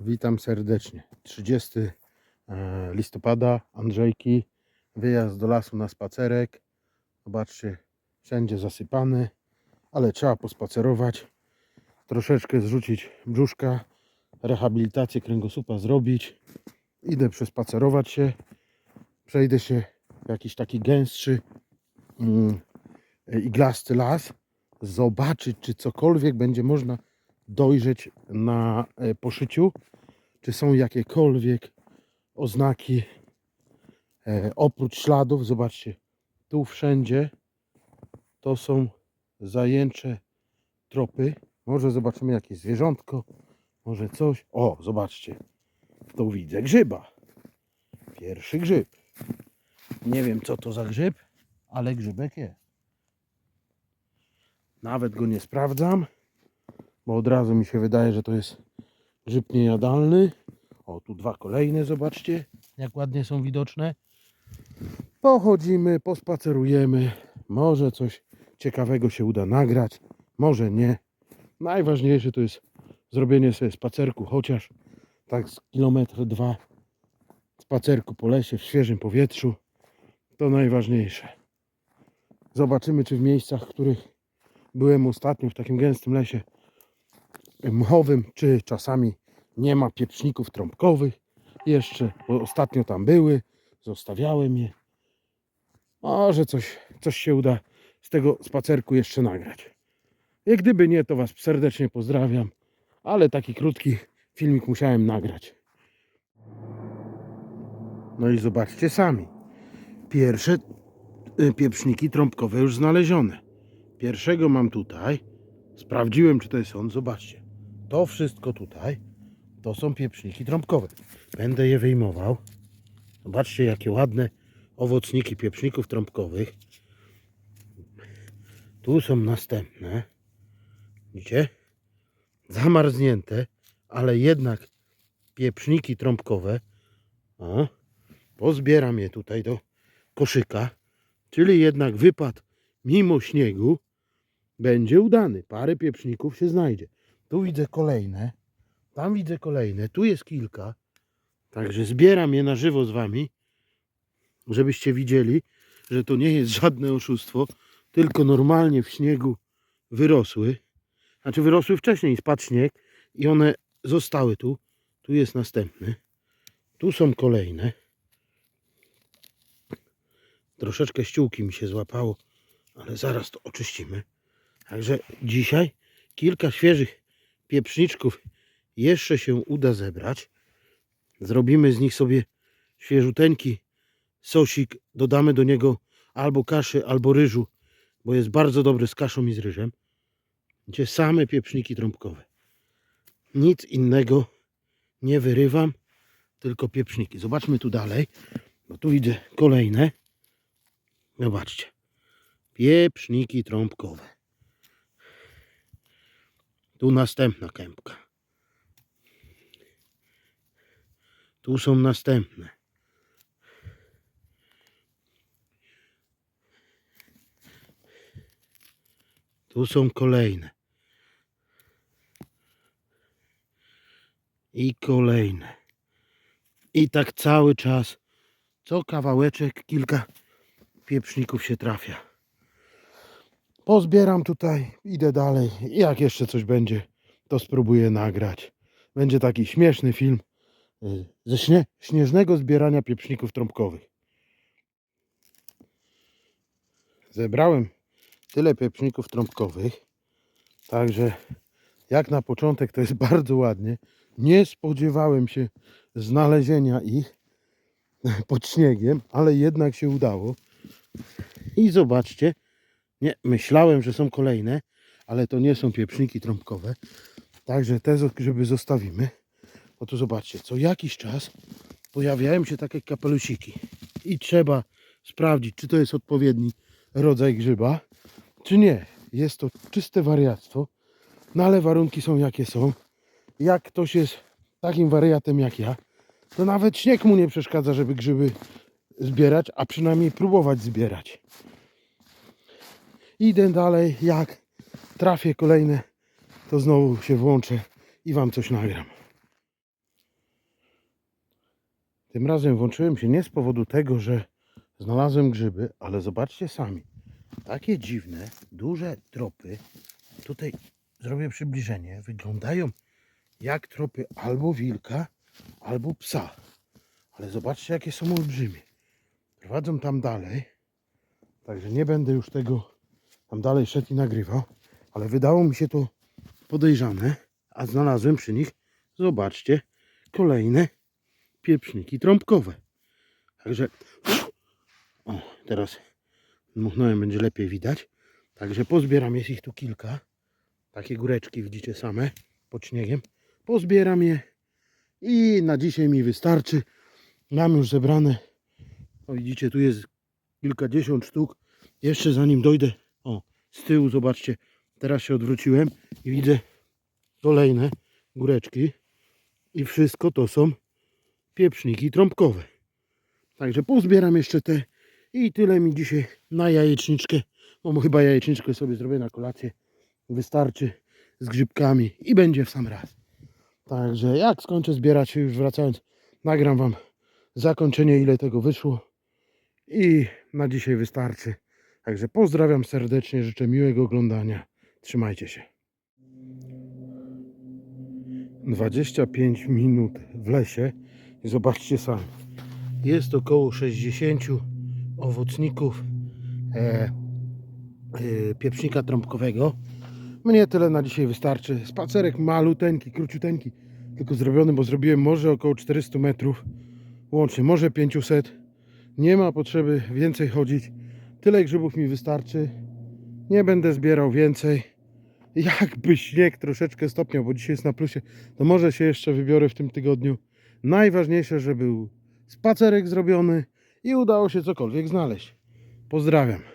Witam serdecznie. 30 e, listopada, Andrzejki, wyjazd do lasu na spacerek. Zobaczcie, wszędzie zasypane, ale trzeba pospacerować, troszeczkę zrzucić brzuszka, rehabilitację kręgosłupa zrobić. Idę przespacerować się, przejdę się w jakiś taki gęstszy, mm, iglasty las, zobaczyć, czy cokolwiek będzie można dojrzeć na e, poszyciu, czy są jakiekolwiek oznaki e, oprócz śladów. Zobaczcie, tu wszędzie to są zajęcze tropy. Może zobaczymy jakieś zwierzątko, może coś. O, zobaczcie, tu widzę grzyba. Pierwszy grzyb. Nie wiem co to za grzyb, ale grzybek jest. Nawet go nie sprawdzam bo od razu mi się wydaje, że to jest grzyb niejadalny. O, tu dwa kolejne, zobaczcie, jak ładnie są widoczne. Pochodzimy, pospacerujemy, może coś ciekawego się uda nagrać, może nie. Najważniejsze to jest zrobienie sobie spacerku, chociaż tak z kilometr dwa spacerku po lesie w świeżym powietrzu. To najważniejsze. Zobaczymy, czy w miejscach, w których byłem ostatnio w takim gęstym lesie, mchowym, czy czasami nie ma pieprzników trąbkowych jeszcze, bo ostatnio tam były, zostawiałem je. Może coś, coś się uda z tego spacerku jeszcze nagrać. Jak gdyby nie, to Was serdecznie pozdrawiam, ale taki krótki filmik musiałem nagrać. No i zobaczcie sami. Pierwsze y, pieprzniki trąbkowe już znalezione. Pierwszego mam tutaj. Sprawdziłem, czy to jest on. Zobaczcie. To wszystko tutaj to są pieprzniki trąbkowe. Będę je wyjmował. Zobaczcie, jakie ładne owocniki pieprzników trąbkowych. Tu są następne. Widzicie? Zamarznięte, ale jednak pieprzniki trąbkowe. O, pozbieram je tutaj do koszyka. Czyli jednak wypad mimo śniegu będzie udany. Parę pieprzników się znajdzie. Tu widzę kolejne. Tam widzę kolejne. Tu jest kilka. Także zbieram je na żywo z wami, żebyście widzieli, że to nie jest żadne oszustwo, tylko normalnie w śniegu wyrosły. Znaczy wyrosły wcześniej, spadł śnieg i one zostały tu. Tu jest następny. Tu są kolejne. Troszeczkę ściółki mi się złapało, ale zaraz to oczyścimy. Także dzisiaj kilka świeżych pieprzniczków jeszcze się uda zebrać. Zrobimy z nich sobie świeżuteńki sosik. Dodamy do niego albo kaszy, albo ryżu, bo jest bardzo dobry z kaszą i z ryżem. Gdzie same pieprzniki trąbkowe. Nic innego nie wyrywam, tylko pieprzniki. Zobaczmy tu dalej, bo tu widzę kolejne. Zobaczcie. Pieprzniki trąbkowe. Tu następna kępka. Tu są następne. Tu są kolejne. I kolejne. I tak cały czas. Co kawałeczek, kilka pieprzników się trafia. Pozbieram tutaj, idę dalej. I Jak jeszcze coś będzie, to spróbuję nagrać. Będzie taki śmieszny film y, ze śnie, śnieżnego zbierania pieprzników trąbkowych. Zebrałem tyle pieprzników trąbkowych, także jak na początek to jest bardzo ładnie. Nie spodziewałem się znalezienia ich pod śniegiem, ale jednak się udało. I zobaczcie, nie, myślałem, że są kolejne, ale to nie są pieprzniki trąbkowe. Także te grzyby zostawimy. Bo tu zobaczcie, co jakiś czas pojawiają się takie kapelusiki. I trzeba sprawdzić, czy to jest odpowiedni rodzaj grzyba, czy nie. Jest to czyste wariactwo. No ale warunki są jakie są. Jak ktoś jest takim wariatem jak ja, to nawet śnieg mu nie przeszkadza, żeby grzyby zbierać, a przynajmniej próbować zbierać. Idę dalej, jak trafię kolejne, to znowu się włączę i Wam coś nagram. Tym razem włączyłem się nie z powodu tego, że znalazłem grzyby, ale zobaczcie sami. Takie dziwne, duże tropy. Tutaj zrobię przybliżenie. Wyglądają jak tropy albo wilka, albo psa. Ale zobaczcie, jakie są olbrzymie. Prowadzą tam dalej. Także nie będę już tego tam dalej szedł i nagrywał. Ale wydało mi się to podejrzane. A znalazłem przy nich, zobaczcie, kolejne pieprzniki trąbkowe. Także o, teraz dmuchnąłem, będzie lepiej widać. Także pozbieram, jest ich tu kilka. Takie góreczki widzicie same pod śniegiem. Pozbieram je i na dzisiaj mi wystarczy. Mam już zebrane. O, widzicie, tu jest kilkadziesiąt sztuk. Jeszcze zanim dojdę, z tyłu zobaczcie, teraz się odwróciłem i widzę kolejne góreczki. I wszystko to są pieprzniki trąbkowe. Także pozbieram jeszcze te i tyle mi dzisiaj na jajeczniczkę. Bo chyba jajeczniczkę sobie zrobię na kolację. Wystarczy z grzybkami i będzie w sam raz. Także jak skończę zbierać, już wracając, nagram Wam zakończenie, ile tego wyszło. I na dzisiaj wystarczy. Także pozdrawiam serdecznie, życzę miłego oglądania. Trzymajcie się. 25 minut w lesie i zobaczcie sami. Jest około 60 owocników e, e, pieprznika trąbkowego. Mnie tyle na dzisiaj wystarczy. Spacerek maluteńki, króciuteńki, tylko zrobiony, bo zrobiłem może około 400 metrów, łącznie może 500. Nie ma potrzeby więcej chodzić. Tyle grzybów mi wystarczy. Nie będę zbierał więcej. Jakby śnieg troszeczkę stopniał, bo dzisiaj jest na plusie, to może się jeszcze wybiorę w tym tygodniu. Najważniejsze, że był spacerek zrobiony i udało się cokolwiek znaleźć. Pozdrawiam.